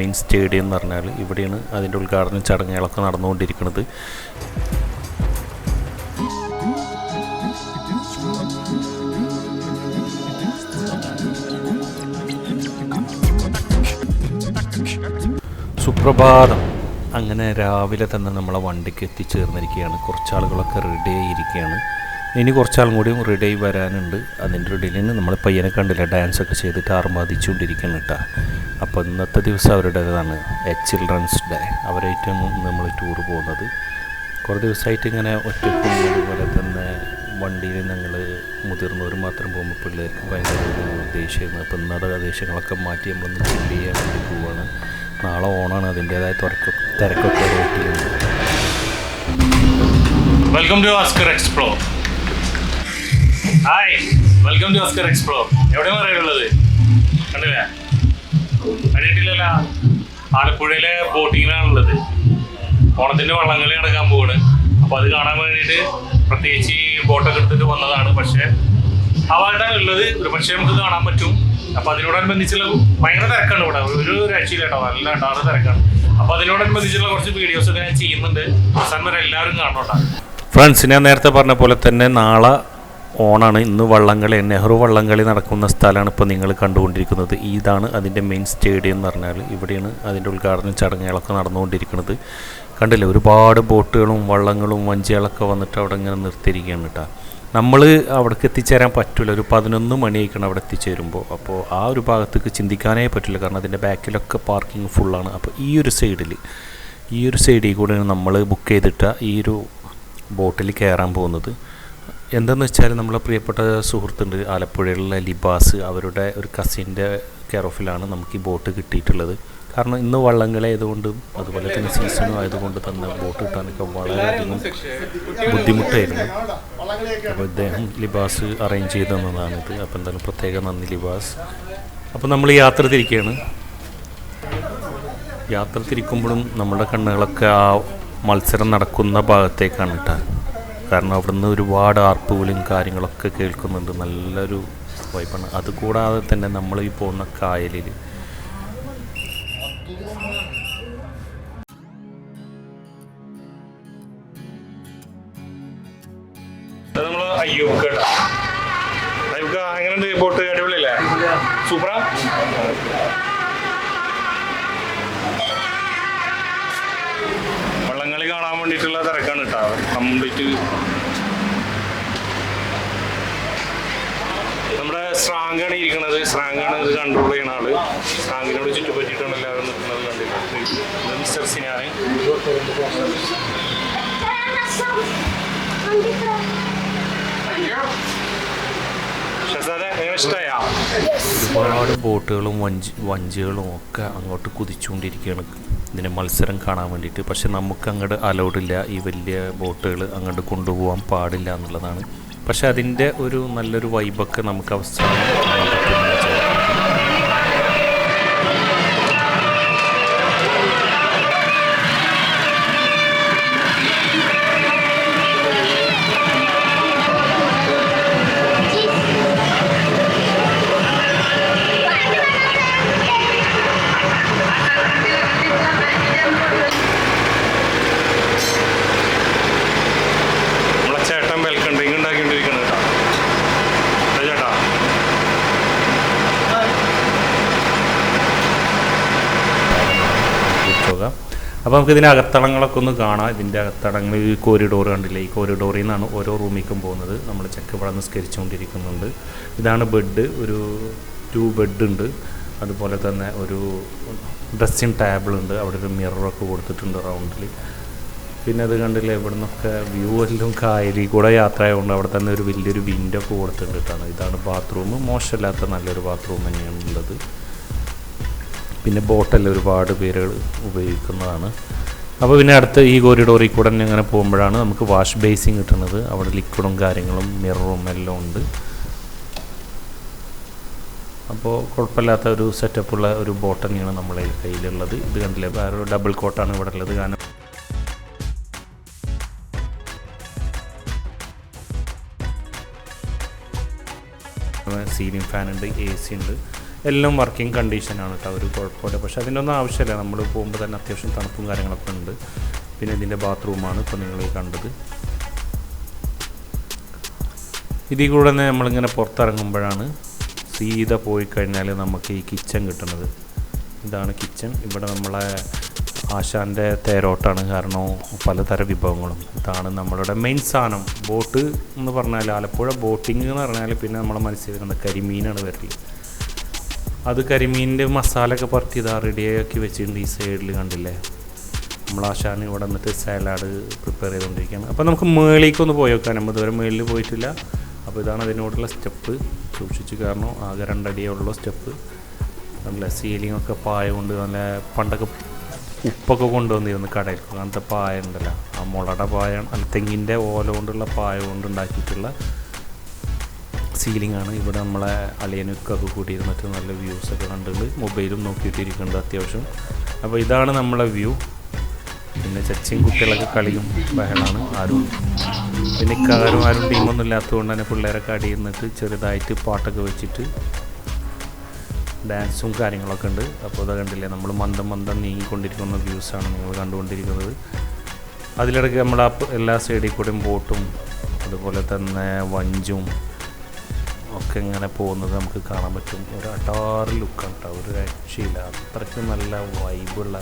Main stadium എന്ന് പറഞ്ഞാൽ ഇവിടെയാണ് അതിന്റെ ഉദ്ഘാടന ചടങ്ങുകളൊക്കെ നടന്നുകൊണ്ടിരിക്കുന്നത്. സുപ്രഭാതം. അങ്ങനെ രാവിലെ തന്നെ നമ്മളെ വണ്ടിക്ക് എത്തിച്ചേർന്നിരിക്കുകയാണ്. കുറച്ചാളുകളൊക്കെ റെഡി ആയിരിക്കുകയാണ് ഇനി കുറച്ചാളും കൂടി റെഡി ആയി വരാനുണ്ട്. അതിന്റെ ഇടയിൽ നമ്മൾ പയ്യനെ കണ്ടില്ല ഡാൻസ് ഒക്കെ ചെയ്തിട്ട് ആർമാദിച്ചുകൊണ്ടിരിക്കണം കേട്ടോ. അപ്പോൾ ഇന്നത്തെ ദിവസം അവരുടേതാണ് ചിൽഡ്രൻസ് ഡേ അവരായിട്ടാണ് നമ്മൾ ടൂർ പോകുന്നത്. കുറേ ദിവസമായിട്ട് ഇങ്ങനെ ഒറ്റക്കും അതുപോലെ തന്നെ വണ്ടിയിൽ ഞങ്ങൾ മുതിർന്നവർ മാത്രം പോകുമ്പോൾ പിള്ളേർക്ക് ഭയങ്കര ഒരു ദേഷ്യമായിരുന്നു. അപ്പോൾ ഇന്നത്തെ ദേഷ്യങ്ങളൊക്കെ മാറ്റി നമ്മളൊന്ന് ചില്ല് ചെയ്യാൻ വേണ്ടി പോവുകയാണ് നാളെ ഓണാണ് അതിന്റേതായ തിരക്കൊക്കെ തിരക്കൊക്കെ welcome to Oscar explore hi welcome to Oscar explore എവിടെ പറയാനുള്ളത്? കണ്ടില്ലേ? അറിയിട്ടില്ലല്ല ആലപ്പുഴയിലെ ബോട്ടിങ്ങിനാണുള്ളത് ഓണത്തിന്റെ വള്ളംകളി നടക്കാൻ പോവാണ്. അപ്പൊ അത് കാണാൻ വേണ്ടിയിട്ട് പ്രത്യേകിച്ച് ബോട്ടൊക്കെ എടുത്തിട്ട് വന്നതാണ്. പക്ഷെ അവരുടെ ഉള്ളത് ഒരു പക്ഷേ നമുക്ക് കാണാൻ പറ്റും. അപ്പൊ അതിനോടനുബന്ധിച്ചുള്ള ഭയങ്കര തിരക്കാണ് ഇവിടെ. ഒരു രക്ഷയില്ല കേട്ടോ. നല്ല ഉണ്ടാറ് തിരക്കാണ്. അപ്പൊ അതിനോടനുബന്ധിച്ചുള്ള കുറച്ച് വീഡിയോസ് ഒക്കെ ഞാൻ ചെയ്യുന്നുണ്ട്. അവസാനം വരെ എല്ലാവരും കാണണോട്ടാണ് ഫ്രണ്ട്സ് ഞാൻ നേരത്തെ പറഞ്ഞ പോലെ തന്നെ നാളെ ഓണാണ്. ഇന്ന് വള്ളംകളി നെഹ്റു വള്ളംകളി നടക്കുന്ന സ്ഥലമാണ് ഇപ്പോൾ നിങ്ങൾ കണ്ടുകൊണ്ടിരിക്കുന്നത്. ഇതാണ് അതിന്റെ മെയിൻ സ്റ്റേഡിയം എന്ന് പറഞ്ഞാൽ ഇവിടെയാണ് അതിന്റെ ഉദ്ഘാടന ചടങ്ങുകളൊക്കെ നടന്നുകൊണ്ടിരിക്കുന്നത്. കണ്ടില്ലേ? ഒരുപാട് ബോട്ടുകളും വള്ളങ്ങളും വഞ്ചികളൊക്കെ വന്നിട്ട് അവിടെ ഇങ്ങനെ നിർത്തിയിരിക്കുകയാണ് കേട്ടോ. നമ്മൾ അവിടേക്ക് എത്തിച്ചേരാൻ പറ്റില്ല ഒരു പതിനൊന്ന് മണിയായിരിക്കണം അവിടെ എത്തിച്ചേരുമ്പോൾ. അപ്പോൾ ആ ഒരു ഭാഗത്തേക്ക് ചിന്തിക്കാനേ പറ്റില്ല കാരണം അതിന്റെ ബാക്കിലൊക്കെ പാർക്കിംഗ് ഫുള്ളാണ്. അപ്പോൾ ഈ ഒരു സൈഡിൽ ഈ ഒരു സൈഡിൽ കൂടെയാണ് നമ്മൾ ബുക്ക് ചെയ്തിട്ട ഈ ഒരു ബോട്ടിൽ കയറാൻ പോകുന്നത്. എന്തെന്ന് വെച്ചാൽ നമ്മളെ പ്രിയപ്പെട്ട സുഹൃത്തുണ്ട് ആലപ്പുഴയിലുള്ള ലിബാസ്. അവരുടെ ഒരു കസിന്റെ കെയർ ഓഫിലാണ് നമുക്ക് ഈ ബോട്ട് കിട്ടിയിട്ടുള്ളത്. കാരണം ഇന്ന് വള്ളംകളി ആയതുകൊണ്ടും അതുപോലെ തന്നെ സീസണും ആയതുകൊണ്ട് തന്നെ ബോട്ട് കിട്ടാനൊക്കെ വളരെയധികം ബുദ്ധിമുട്ടായിരുന്നു. അപ്പോൾ ഇദ്ദേഹം ലിബാസ് അറേഞ്ച് ചെയ്ത് തന്നതാണിത്. അപ്പോൾ എന്തായാലും പ്രത്യേക നന്ദി ലിബാസ്. അപ്പോൾ നമ്മൾ യാത്ര തിരിക്കുകയാണ്. യാത്ര തിരിക്കുമ്പോഴും നമ്മുടെ കണ്ണുകളൊക്കെ ആ മത്സരം നടക്കുന്ന ഭാഗത്തേക്കാണ് കേട്ടോ. കാരണം അവിടുന്ന് ഒരുപാട് ആർപ്പുകളും കാര്യങ്ങളൊക്കെ കേൾക്കുന്നുണ്ട്. നല്ലൊരു വൈബാണ്. അതുകൂടാതെ തന്നെ നമ്മൾ ഈ പോകുന്ന കായലിൽ അയ്യോ നമ്മൾ വേണ്ടിയിട്ടുള്ള തിരക്കാണ് കേട്ടോ. കംപ്ലീറ്റ് നമ്മുടെ സ്രാങ്കാണ് ഇരിക്കുന്നത് സ്രാങ്കാണ് ഇത് കൺട്രോൾ ചെയ്യുന്ന ആൾ. സ്രാങ്കിനോട് ചുറ്റുപറ്റിയിട്ടാണ് എല്ലാവരും നിൽക്കുന്നത് കണ്ടിട്ട്. മിസ്റ്റർ സിനാണ് ഇഷ്ടമായാ ഒരുപാട് ബോട്ടുകളും വഞ്ചി വഞ്ചികളും ഒക്കെ അങ്ങോട്ട് കുതിച്ചുകൊണ്ടിരിക്കുകയാണ്. ഇതിനെ മത്സരം കാണാൻ വേണ്ടിയിട്ട്. പക്ഷെ നമുക്ക് അങ്ങോട്ട് അലൗഡ് ഇല്ല. ഈ വലിയ ബോട്ടുകൾ അങ്ങോട്ട് കൊണ്ടുപോകാൻ പാടില്ല എന്നുള്ളതാണ്. പക്ഷെ അതിന്റെ ഒരു നല്ലൊരു വൈബൊക്കെ നമുക്ക് അവസാനം അപ്പോൾ നമുക്ക് ഇതിന്റെ അകത്തളങ്ങളൊക്കെ ഒന്ന് കാണാം. ഇതിന്റെ അകത്തളങ്ങൾ ഈ കോരിഡോർ കണ്ടില്ലേ? ഈ കോരിഡോറിൽ നിന്നാണ് ഓരോ റൂമിലേക്കും പോകുന്നത്. നമ്മൾ ചെക്ക് ഇവിടെ നിസ്കരിച്ചുകൊണ്ടിരിക്കുന്നുണ്ട്. ഇതാണ് ബെഡ് ഒരു ടു ബെഡ് ഉണ്ട്. അതുപോലെ തന്നെ ഒരു ഡ്രസ്സിങ് ടേബിൾ ഉണ്ട്. അവിടെ ഒരു മിററൊക്കെ കൊടുത്തിട്ടുണ്ട് റൗണ്ടിൽ പിന്നെ അത് കണ്ടില്ലേ? ഇവിടെ നിന്നൊക്കെ വ്യൂ എല്ലാം കായലിൽ കൂടെ യാത്ര ആയതുകൊണ്ട് അവിടെ തന്നെ ഒരു വലിയൊരു വിൻഡോ ഒക്കെ കൊടുത്തിട്ടുണ്ട് ഇതാണ് ബാത്റൂം മോശമില്ലാത്ത നല്ലൊരു ബാത്റൂം തന്നെയാണ് ഉള്ളത്. പിന്നെ ബോട്ടെല്ലാം ഒരുപാട് പേരുകൾ ഉപയോഗിക്കുന്നതാണ്. അപ്പോൾ പിന്നെ അടുത്ത ഈ കോറിഡോറിൽ കൂടെ തന്നെ അങ്ങനെ പോകുമ്പോഴാണ് നമുക്ക് വാഷ് ബേസിങ് കിട്ടുന്നത്. അവിടെ ലിക്വിഡും കാര്യങ്ങളും മിററും എല്ലാം ഉണ്ട്. അപ്പോൾ കുഴപ്പമില്ലാത്ത ഒരു സെറ്റപ്പുള്ള ഒരു ബോട്ട് തന്നെയാണ് നമ്മളെ കയ്യിലുള്ളത്. ഇത് കണ്ടില്ലേ? ഒരു ഡബിൾ കോട്ടാണ് ഇവിടെ ഉള്ളത്. കാരണം സീലിംഗ് ഫാൻ ഉണ്ട് എ സി ഉണ്ട്. എല്ലാം വർക്കിംഗ് കണ്ടീഷനാണ് കേട്ടോ ഒരു കുഴപ്പമില്ല. പക്ഷേ അതിനൊന്നും ആവശ്യമില്ല. നമ്മൾ പോകുമ്പോൾ തന്നെ അത്യാവശ്യം തണുപ്പും കാര്യങ്ങളൊക്കെ ഉണ്ട്. പിന്നെ ഇതിന്റെ ബാത്റൂമാണ് ഇപ്പോൾ നിങ്ങൾ കണ്ടത്. ഇതിൽ കൂടെ തന്നെ നമ്മളിങ്ങനെ പുറത്തിറങ്ങുമ്പോഴാണ് സീത പോയി കഴിഞ്ഞാൽ നമുക്ക് ഈ കിച്ചൺ കിട്ടുന്നത്. ഇതാണ് കിച്ചൺ ഇവിടെ നമ്മളെ ആശാന്റെ തേരോട്ടാണ്. കാരണം പലതരം വിഭവങ്ങളും. ഇതാണ് നമ്മളുടെ മെയിൻ സാധനം. ബോട്ട് എന്ന് പറഞ്ഞാൽ ആലപ്പുഴ ബോട്ടിംഗ് എന്ന് പറഞ്ഞാൽ പിന്നെ നമ്മളെ മനസ്സിൽ വരുന്നത് കരിമീനാണ് വരൽ. അത് കരിമീനിന്റെ മസാല ഒക്കെ പറത്തി ഇതാ റെഡിയാക്കി വെച്ചിട്ടുണ്ട് ഈ സൈഡിൽ കണ്ടില്ലേ? നമ്മൾ ആശാൻ ഇവിടെ നിന്നിട്ട് സാലാഡ് പ്രിപ്പയർ ചെയ്തുകൊണ്ടിരിക്കുകയാണ്. അപ്പോൾ നമുക്ക് മേളിലേക്കൊന്ന് പോയി വെക്കാൻ നമ്മൾ ഇതുവരെ മേളിൽ പോയിട്ടില്ല. അപ്പോൾ ഇതാണ് അതിനോടുള്ള സ്റ്റെപ്പ് സൂക്ഷിച്ച് കാരണം ആകെ രണ്ടടിയേ ഉള്ള സ്റ്റെപ്പ് നല്ല സീലിംഗ് ഒക്കെ പായ കൊണ്ട് നല്ല പണ്ടൊക്കെ ഉപ്പൊക്കെ കൊണ്ടുവന്നിരുന്നു കടയിൽ. അങ്ങനത്തെ പായ ഉണ്ടല്ലോ. ആ മുളയുടെ പായ തെങ്ങിന്റെ ഓല കൊണ്ടുള്ള പായ കൊണ്ട് ഉണ്ടാക്കിയിട്ടുള്ള സീലിംഗ് ആണ്. ഇവിടെ നമ്മളെ അളിയനൊക്കെ കൂടി കൂട്ടിയിരുന്നിട്ട് നല്ല വ്യൂസ് ഒക്കെ കണ്ടിട്ട് മൊബൈലും നോക്കിയിട്ടിരിക്കുന്നുണ്ട് അത്യാവശ്യം. അപ്പോൾ ഇതാണ് നമ്മളെ വ്യൂ പിന്നെ ചച്ചിയും കുട്ടികളൊക്കെ കളിയും ബഹളാണ് ആരും. പിന്നെ ഇക്കാരും ആരും ടീമൊന്നും ഇല്ലാത്തതുകൊണ്ട് തന്നെ പിള്ളേരൊക്കെ അടി നിന്നിട്ട് ചെറുതായിട്ട് പാട്ടൊക്കെ വെച്ചിട്ട് ഡാൻസും കാര്യങ്ങളൊക്കെ ഉണ്ട്. അപ്പോൾ അത് കണ്ടില്ലേ നമ്മൾ മന്ദം മന്ദം നീങ്ങിക്കൊണ്ടിരിക്കുന്ന വ്യൂസാണ് നിങ്ങൾ കണ്ടുകൊണ്ടിരിക്കുന്നത്. അതിലിടയ്ക്ക് നമ്മൾ എല്ലാ സൈഡിൽ കൂടെയും ബോട്ടും അതുപോലെ തന്നെ വഞ്ചും ഒക്കെ ഇങ്ങനെ പോകുന്നത് നമുക്ക് കാണാൻ പറ്റും. ഒരു അടാറ് ലുക്കാണ് കേട്ടോ ഒരു രക്ഷയില്ല. അത്രയ്ക്ക് നല്ല വൈബുള്ള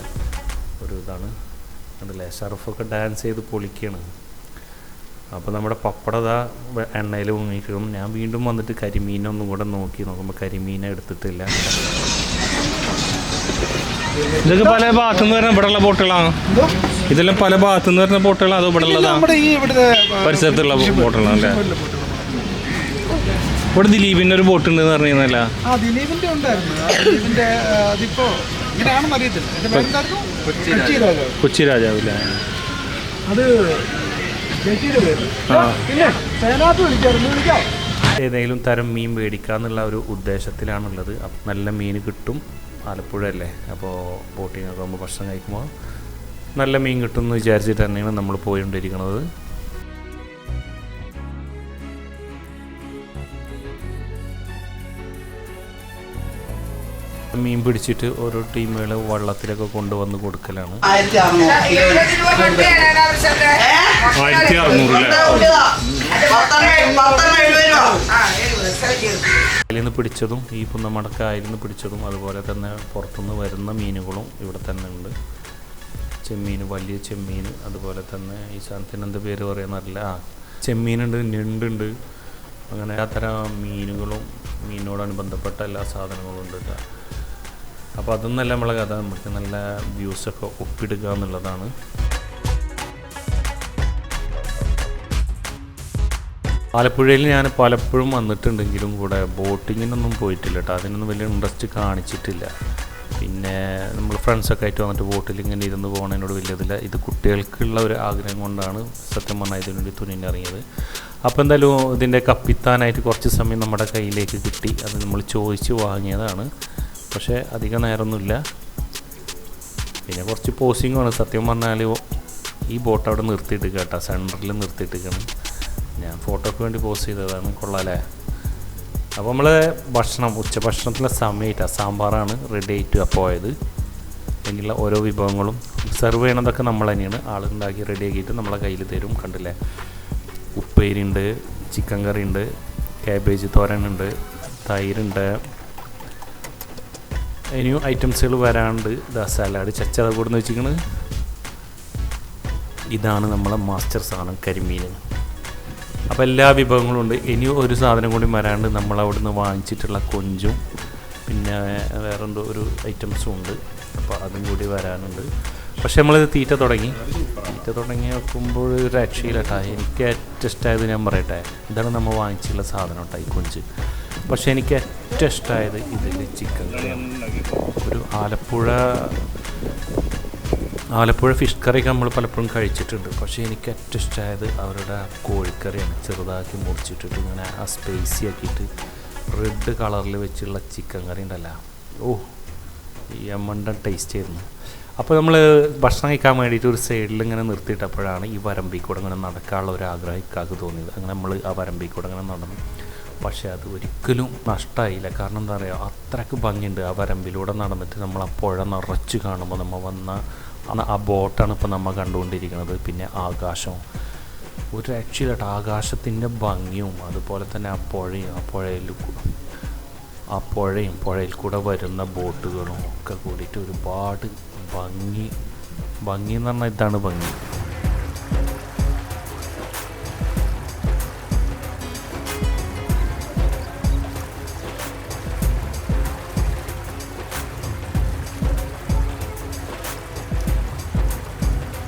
ഒരു ഇതാണ്. കണ്ടില്ലേ? ഷർഫൊക്കെ ഡാൻസ് ചെയ്ത് പൊളിക്കുകയാണ് അപ്പോൾ നമ്മുടെ പപ്പടത എണ്ണയിൽ മുങ്ങിക്കും ഞാൻ വീണ്ടും വന്നിട്ട് കരിമീനൊന്നും കൂടെ നോക്കി നോക്കുമ്പോൾ കരിമീനെ എടുത്തിട്ടില്ല. ഇതൊക്കെ പല ഭാഗത്തു നിന്ന് വരുന്ന ഇവിടെയുള്ള ബോട്ടുകളാണ് ഇതെല്ലാം പല ഭാഗത്തു നിന്ന് വരുന്ന ബോട്ടുകളാണ് അതോ ഇവിടെ ഉള്ളതാണ് നമ്മുടെ ഈ ഇവിടുത്തെ പരിസരത്തുള്ള ബോട്ടുകളാണ് അല്ലേ? ഇവിടെ ദിലീപിന്റെ ഒരു ബോട്ട് ഉണ്ട് പറഞ്ഞിരുന്നല്ല. ആ ദിലീപിന്റെ ഉണ്ടായിരുന്നു. ആ ദിലീപിന്റെ അതിപ്പോ ഇങ്ങനെയാണെന്ന് അറിയത്തില്ല. എന്റെ പേരെന്തായിരുന്നു കൊച്ചി രാജാവ്. അത് ചേച്ചിയുടെ പേര്. ആ. പിന്നെ സേനാത്ത് വിളിക്കായിരുന്നു വിളിക്കാം. ഏതെങ്കിലും തരം മീൻ മേടിക്കാന്നുള്ള ഒരു ഉദ്ദേശത്തിലാണുള്ളത്. അപ്പം നല്ല മീൻ കിട്ടും ആലപ്പുഴ അല്ലേ അപ്പോൾ ബോട്ടിങ്ങൊക്കെ ആകുമ്പോൾ ഭക്ഷണം കഴിക്കുമ്പോൾ നല്ല മീൻ കിട്ടും എന്ന് വിചാരിച്ചിട്ട് തന്നെയാണ് നമ്മൾ പോയിക്കൊണ്ടിരിക്കുന്നത്. മീൻ പിടിച്ചിട്ട് ഓരോ ടീമുകൾ വള്ളത്തിലൊക്കെ കൊണ്ടുവന്ന് കൊടുക്കലാണ്. ആയിരത്തി അറുന്നൂറ് നിന്ന് പിടിച്ചതും ഈ പുന്നമടക്ക അതിൽ നിന്ന് പിടിച്ചതും അതുപോലെ തന്നെ പുറത്തുനിന്ന് വരുന്ന മീനുകളും ഇവിടെ തന്നെ ഉണ്ട്. ചെമ്മീൻ വലിയ ചെമ്മീൻ അതുപോലെ തന്നെ ഈ സാധനത്തിന് എന്ത് പേര് പറയുന്നറിയില്ല ആ ചെമ്മീനുണ്ട് ഞണ്ടുണ്ട്. അങ്ങനെ അത്തരം മീനുകളും മീനുകളും മീനോടനുബന്ധപ്പെട്ട എല്ലാ സാധനങ്ങളും ഉണ്ട് കേട്ടോ. അപ്പോൾ അതൊന്നല്ല നമ്മളെ കഥ നമുക്ക് നല്ല വ്യൂസൊക്കെ ഒപ്പിടുക എന്നുള്ളതാണ്. ആലപ്പുഴയിൽ ഞാൻ പലപ്പോഴും വന്നിട്ടുണ്ടെങ്കിലും കൂടെ ബോട്ടിങ്ങിനൊന്നും പോയിട്ടില്ല കേട്ടോ അതിനൊന്നും വലിയ ഇൻട്രസ്റ്റ് കാണിച്ചിട്ടില്ല. പിന്നെ നമ്മൾ ഫ്രണ്ട്സൊക്കെ ആയിട്ട് വന്നിട്ട് ബോട്ടിൽ ഇങ്ങനെ ഇരുന്ന് പോകുന്നതിനോട് വലിയതില്ല ഇത് കുട്ടികൾക്കുള്ള ഒരു ആഗ്രഹം കൊണ്ടാണ് സത്യം പറഞ്ഞാൽ ഇതിനു വേണ്ടി തുനിഞ്ഞിറങ്ങിയത് അപ്പോൾ എന്തായാലും ഇതിന്റെ കപ്പിത്താനായിട്ട് കുറച്ച് സമയം നമ്മുടെ കയ്യിലേക്ക് കിട്ടി. അത് നമ്മൾ ചോദിച്ച് വാങ്ങിയതാണ്. പക്ഷേ അധിക നേരമൊന്നുമില്ല. പിന്നെ കുറച്ച് പോസിങ്ങാണ് സത്യം പറഞ്ഞാൽ ഈ ബോട്ട് അവിടെ നിർത്തിയിട്ട് കേട്ടോ. സെന്ററിൽ നിർത്തിയിട്ടിരിക്കണം. ഞാൻ ഫോട്ടോയ്ക്ക് വേണ്ടി പോസ് ചെയ്തതാണ്. കൊള്ളാലേ അപ്പോൾ നമ്മൾ ഭക്ഷണം ഉച്ചഭക്ഷണത്തിലെ ഭക്ഷണത്തിലെ സമയമായിട്ടാണ് സാമ്പാറാണ് റെഡി ആയിട്ട് പോയത്. ഇനിയുള്ള ഓരോ വിഭവങ്ങളും സെർവ് ചെയ്യണതൊക്കെ നമ്മൾ തന്നെയാണ്. ആളുണ്ടാക്കി റെഡി ആക്കിയിട്ട് നമ്മളെ കയ്യിൽ തരും. കണ്ടില്ലേ? ഉപ്പേരി ഉണ്ട് ചിക്കൻ കറി ഉണ്ട് കാബേജ് തോരനുണ്ട് തൈരുണ്ട് ഇനിയും ഐറ്റംസുകൾ വരാണ്ട് ഇതാ സലാഡ് ചച്ചത കൂടുന്ന വെച്ചിരിക്കുന്നത് ഇതാണ് നമ്മളെ മാസ്റ്റർ സാധനം കരിമീൻ അപ്പോൾ എല്ലാ വിഭവങ്ങളും ഉണ്ട്. ഇനിയും ഒരു സാധനം കൂടി വരാണ്ട് നമ്മൾ നിന്ന് വാങ്ങിച്ചിട്ടുള്ള കൊഞ്ചും പിന്നെ വേറെന്തോ ഒരു ഐറ്റംസും ഉണ്ട്. അപ്പോൾ അതും കൂടി വരാനുണ്ട്. പക്ഷേ നമ്മളിത് തീറ്റ തുടങ്ങി. തീറ്റ തുടങ്ങി വെക്കുമ്പോൾ ഒരു രക്ഷയിലട്ടാ എനിക്ക് ഏറ്റവും ഇഷ്ടമായത് ഞാൻ പറയട്ടെ. ഇതാണ് നമ്മൾ വാങ്ങിച്ചിട്ടുള്ള സാധനം കേട്ടോ ഈ കൊഞ്ച്. പക്ഷെ എനിക്ക് ഏറ്റവും ഇഷ്ടമായത് ഇതിൽ ചിക്കൻ കറിയാണ്. ഒരു ആലപ്പുഴ ആലപ്പുഴ ഫിഷ് കറി നമ്മൾ പലപ്പോഴും കഴിച്ചിട്ടുണ്ട്. പക്ഷേ എനിക്ക് ഏറ്റവും ഇഷ്ടമായത് അവരുടെ കോഴിക്കറിയാണ്. ചെറുതാക്കി മുറിച്ചിട്ടിട്ട് ഇങ്ങനെ ആ സ്പൈസി ആക്കിയിട്ട് റെഡ് കളറിൽ വെച്ചുള്ള ചിക്കൻ കറി ഉണ്ടല്ലോ. ഓ എമ്മണ്ടൻ ടേസ്റ്റ് ആയിരുന്നു. അപ്പോൾ നമ്മൾ ഭക്ഷണം കഴിക്കാൻ വേണ്ടിയിട്ട് ഒരു സൈഡിൽ ഇങ്ങനെ നിർത്തിയിട്ടപ്പോഴാണ് ഈ വരമ്പിൽ കൂടെ ഇങ്ങനെ നടക്കാനുള്ള ഒരു ആഗ്രഹം ഇക്കാക്ക് തോന്നിയത്. അങ്ങനെ നമ്മൾ ആ വരമ്പിൽ കൂടെ ഇങ്ങനെ നടന്നു. പക്ഷേ അത് ഒരിക്കലും നഷ്ടമായില്ല കാരണം എന്താ പറയുക അത്രയ്ക്ക് ഭംഗിയുണ്ട് ആ വരമ്പിലൂടെ നടന്നിട്ട് നമ്മൾ ആ പുഴ നിറച്ച് കാണുമ്പോൾ നമ്മൾ വന്ന ആ- ബോട്ടാണ് ഇപ്പോൾ നമ്മൾ കണ്ടുകൊണ്ടിരിക്കുന്നത്. പിന്നെ ആകാശം ഒരു രക്ഷയില്ലട്ടോ ആകാശത്തിന്റെ ഭംഗിയും അതുപോലെ തന്നെ ആ പുഴയും ആ പുഴയിൽ ആ പുഴയും പുഴയിൽ കൂടെ വരുന്ന ബോട്ടുകളും ഒക്കെ കൂടിയിട്ട് ഒരുപാട് ഭംഗി ഭംഗി എന്ന് പറഞ്ഞാൽ ഇതാണ് ഭംഗി.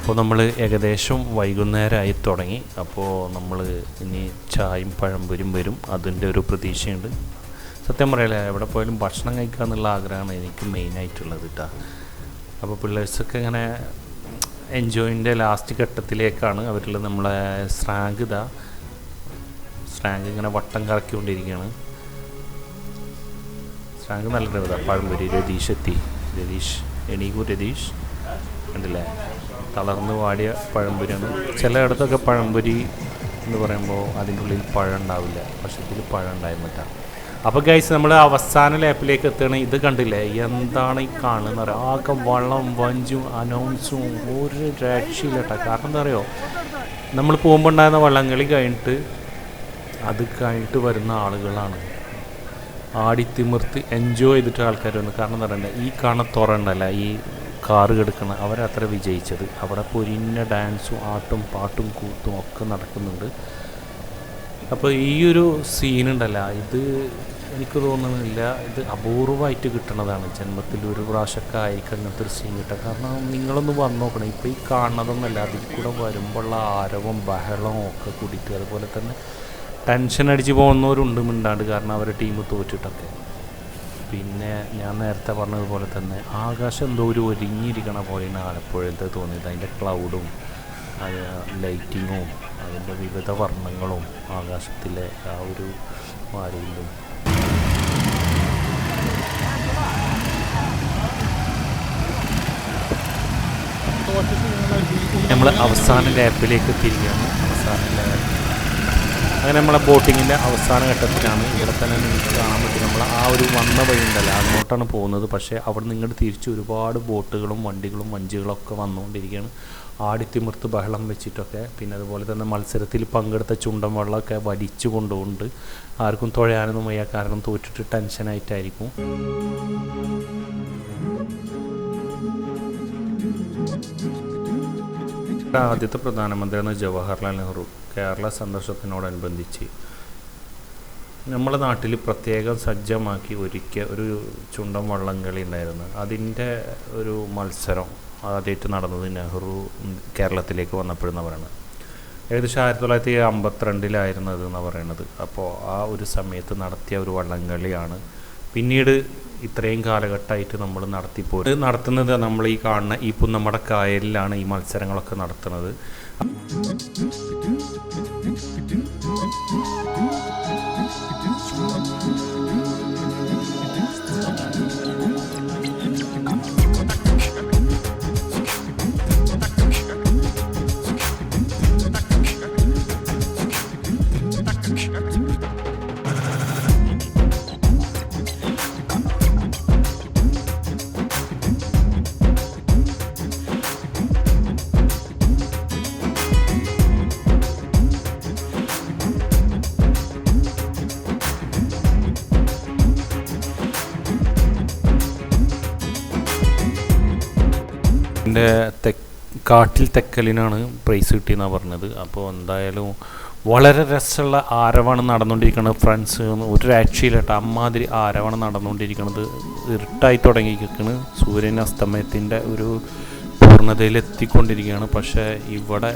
അപ്പോൾ നമ്മൾ ഏകദേശം വൈകുന്നേരമായി തുടങ്ങി. അപ്പോൾ നമ്മൾ ഇനി ചായയും പഴംപൊരും വരും. അതിന്റെ ഒരു പ്രതീക്ഷയുണ്ട്. സത്യം പറയല്ലേ എവിടെ പോയാലും ഭക്ഷണം കഴിക്കുക എന്നുള്ള ആഗ്രഹമാണ് എനിക്ക് മെയിനായിട്ടുള്ളത് കേട്ടോ അപ്പോൾ പിള്ളേഴ്സൊക്കെ ഇങ്ങനെ എൻജോയിന്റെ ലാസ്റ്റ് ഘട്ടത്തിലേക്കാണ് അവരിൽ നമ്മളെ സ്രാങ്ക് ഇതാ. സ്രാങ്ക് ഇങ്ങനെ വട്ടം കറക്കിക്കൊണ്ടിരിക്കുകയാണ്. സ്രാങ്ക് നല്ല പഴംപൊരി രതീഷ് എത്തി. രതീഷ് എണീകു രതീഷ്. കണ്ടില്ലേ? തളർന്ന് വാടിയ പഴംപൊരിയാണ്. ചിലയിടത്തൊക്കെ പഴംപൊരി എന്ന് പറയുമ്പോൾ അതിന്റെ ഉള്ളിൽ പഴം ഉണ്ടാവില്ല. പക്ഷെ ഇതിൽ പഴം ഉണ്ടായിരുന്നില്ല. അപ്പോൾ ഗൈസ് നമ്മൾ അവസാന ലാപ്പിലേക്ക് എത്തുകയാണ്. ഇത് കണ്ടില്ലേ? എന്താണ് ഈ കാണുന്നത്? അറിയാം ആകെ വള്ളം വഞ്ചും അനൗൺസും ഒരു രക്ഷയില്ല കേട്ടോ കാരണം എന്താ പറയുക നമ്മൾ പോകുമ്പോൾ ഉണ്ടായിരുന്ന വള്ളംകളി കഴിഞ്ഞിട്ട് അത് കഴിഞ്ഞിട്ട് വരുന്ന ആളുകളാണ്. ആടിത്തിമിർത്ത് എൻജോയ് ചെയ്തിട്ട് ആൾക്കാർ വന്നു കാരണം എന്താ പറയുക ഈ കാണ തുറണ്ടല്ല ഈ കാറ് കിടക്കണം അവരത്ര വിജയിച്ചത്. അവിടെ പൊരിഞ്ഞ ഡാൻസും ആട്ടും പാട്ടും കൂത്തും ഒക്കെ നടക്കുന്നുണ്ട്. അപ്പോൾ ഈ ഒരു സീനുണ്ടല്ല ഇത് എനിക്ക് തോന്നുന്നില്ല ഇത് അപൂർവമായിട്ട് കിട്ടണതാണ്. ജന്മത്തിൽ ഒരു പ്രാവശ്യമൊക്കെ ആയിരിക്കും അങ്ങനത്തെ ഒരു സീൻ കിട്ടുക. കാരണം നിങ്ങളൊന്ന് വന്ന് നോക്കണം ഇപ്പോൾ ഈ കാണുന്നതൊന്നുമല്ല അതിൽ കൂടെ വരുമ്പോഴുള്ള ആരവും ബഹളവും ഒക്കെ കൂടിയിട്ട് അതുപോലെ തന്നെ ടെൻഷൻ അടിച്ച് പോകുന്നവരുണ്ട് മിണ്ടാണ്ട് കാരണം അവരുടെ ടീം തോറ്റിട്ടൊക്കെ. പിന്നെ ഞാൻ നേരത്തെ പറഞ്ഞതുപോലെ തന്നെ ആകാശം എന്തോ ഒരു ഒരുങ്ങിയിരിക്കണ പോലെയാണ് ആലപ്പുഴത്ത് തോന്നിയത്. അതിന്റെ ക്ലൗഡും അത് ലൈറ്റിങ്ങും അതിന്റെ വിവിധ വർണങ്ങളും ആകാശത്തിലെ ആ ഒരു വാരിയിലും നമ്മൾ അവസാന ലാപ്പിലേക്ക് എത്തിയിരിക്കുകയാണ് അവസാന ലാപ്പ് അങ്ങനെ നമ്മളെ ബോട്ടിങ്ങിന്റെ അവസാന ഘട്ടത്തിലാണ്. ഇവിടെ തന്നെ നിങ്ങൾക്ക് കാണാൻ പറ്റും നമ്മൾ ഒരു വന്ന വഴി ഉണ്ടല്ലോ അങ്ങോട്ടാണ് പോകുന്നത്. പക്ഷേ അവിടെ നിന്ന് തിരിച്ച് ഒരുപാട് ബോട്ടുകളും വണ്ടികളും വഞ്ചികളും ഒക്കെ വന്നുകൊണ്ടിരിക്കുകയാണ്. ആടിത്തിമിർത്ത് ബഹളം വെച്ചിട്ടൊക്കെ. പിന്നെ അതുപോലെ തന്നെ മത്സരത്തിൽ പങ്കെടുത്ത ചുണ്ടൻ വെള്ളമൊക്കെ വലിച്ചു കൊണ്ടുകൊണ്ട് ആർക്കും തുഴയാനൊന്നും വയ്യ. കാരണം തോറ്റിട്ട് ടെൻഷനായിട്ടായിരിക്കും. ആദ്യത്തെ പ്രധാനമന്ത്രിയാണ് ജവഹർലാൽ നെഹ്റു കേരള സന്ദർശനത്തിനോടനുബന്ധിച്ച് നമ്മുടെ നാട്ടിൽ പ്രത്യേകം സജ്ജമാക്കി ഒരുക്കിയ ഒരു ചുണ്ടൻ വള്ളംകളി ഉണ്ടായിരുന്നു. അതിന്റെ ഒരു മത്സരം ആദ്യമായിട്ട് നടന്നത് നെഹ്റു കേരളത്തിലേക്ക് വന്നപ്പോഴെന്ന് പറയുന്നത് ഏകദേശം ആയിരത്തി തൊള്ളായിരത്തി അമ്പത്തിരണ്ടിലായിരുന്നു അത് എന്ന് പറയുന്നത് അപ്പോൾ ആ ഒരു സമയത്ത് നടത്തിയ ഒരു വള്ളംകളിയാണ് പിന്നീട് ഇത്രയും കാലഘട്ടമായിട്ട് നമ്മൾ നടത്തിപ്പോ നടത്തുന്നത് നമ്മൾ ഈ കാണുന്ന ഈ പുന്നമട കായലിലാണ് ഈ മത്സരങ്ങളൊക്കെ നടത്തുന്നത്. എന്റെ തെക്ക് കാട്ടിൽ തെക്കലിനാണ് പ്രൈസ് കിട്ടിയെന്നാണ് പറഞ്ഞത്. അപ്പോൾ എന്തായാലും വളരെ രസമുള്ള ആരവാണ് നടന്നുകൊണ്ടിരിക്കുന്നത് ഫ്രണ്ട്സ് ഒരു രക്ഷയില്ലട്ടോ അമ്മാതിരി ആരവാണ് നടന്നുകൊണ്ടിരിക്കുന്നത്. ഇരുട്ടായി തുടങ്ങിയിരിക്കുന്നത് സൂര്യൻ അസ്തമയത്തിന്റെ ഒരു പൂർണതയിൽ എത്തിക്കൊണ്ടിരിക്കുകയാണ് പക്ഷേ ഇവിടെ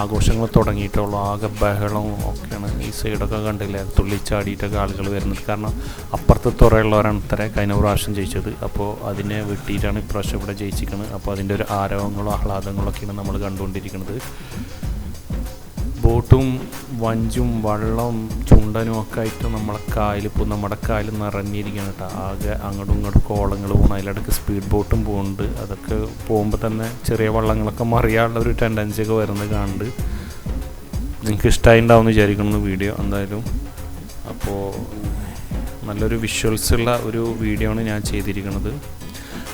ആഘോഷങ്ങൾ തുടങ്ങിയിട്ടുള്ള. ആകെ ബഹളവും ഒക്കെയാണ്. ഈ സൈഡൊക്കെ കണ്ടില്ലേ? തുള്ളിച്ചാടിയിട്ടൊക്കെ ആളുകൾ വരുന്നത്. കാരണം അപ്പുറത്തെ തുറയുള്ളവരാണ് ഇത്ര കഴിഞ്ഞ പ്രാവശ്യം ജയിച്ചത്. അപ്പോൾ അതിനെ വെട്ടിയിട്ടാണ് ഇപ്രാവശ്യം ഇവിടെ ജയിച്ചിരിക്കുന്നത്. അപ്പോൾ അതിന്റെ ഒരു ആരവങ്ങളും ആഹ്ലാദങ്ങളൊക്കെയാണ് നമ്മൾ കണ്ടുകൊണ്ടിരിക്കുന്നത്. ബോട്ടും വഞ്ചും വള്ളം ചുണ്ടനും ഒക്കെ ആയിട്ട് നമ്മളെ കായൽ ഇപ്പോൾ നമ്മുടെ കായൽ നിറഞ്ഞിരിക്കുകയാണ് കേട്ടോ. ആകെ അങ്ങോട്ടും ഇങ്ങോട്ടും കോളങ്ങൾ പോകണം അതിലിടയ്ക്ക് സ്പീഡ് ബോട്ടും പോകുന്നുണ്ട് അതൊക്കെ പോകുമ്പോൾ തന്നെ ചെറിയ വള്ളങ്ങളൊക്കെ മറിയാനുള്ള ഒരു ടെൻഡൻസി ഒക്കെ വരുന്നത് കാണുന്നുണ്ട് നിങ്ങൾക്ക് ഇഷ്ടമായി ഉണ്ടാവും എന്ന് വിചാരിക്കുന്നു വീഡിയോ എന്തായാലും. അപ്പോൾ നല്ലൊരു വിഷ്വൽസ് ഉള്ള ഒരു വീഡിയോ ആണ് ഞാൻ ചെയ്തിരിക്കുന്നത്.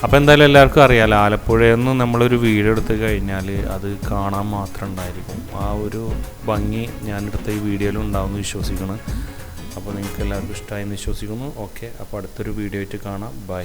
അപ്പോൾ എന്തായാലും എല്ലാവർക്കും അറിയാമല്ലോ ആലപ്പുഴയിൽ നിന്ന് നമ്മളൊരു വീഡിയോ എടുത്ത് കഴിഞ്ഞാൽ അത് കാണാൻ മാത്രം ഉണ്ടായിരിക്കും. ആ ഒരു ഭംഗി ഞാനെടുത്ത ഈ വീഡിയോയിൽ ഉണ്ടാവുമെന്ന് വിശ്വസിക്കുന്നു. അപ്പോൾ നിങ്ങൾക്ക് എല്ലാവർക്കും ഇഷ്ടമായി എന്ന് വിശ്വസിക്കുന്നു. ഓക്കെ അപ്പോൾ അടുത്തൊരു വീഡിയോ ആയിട്ട് കാണാം. ബൈ.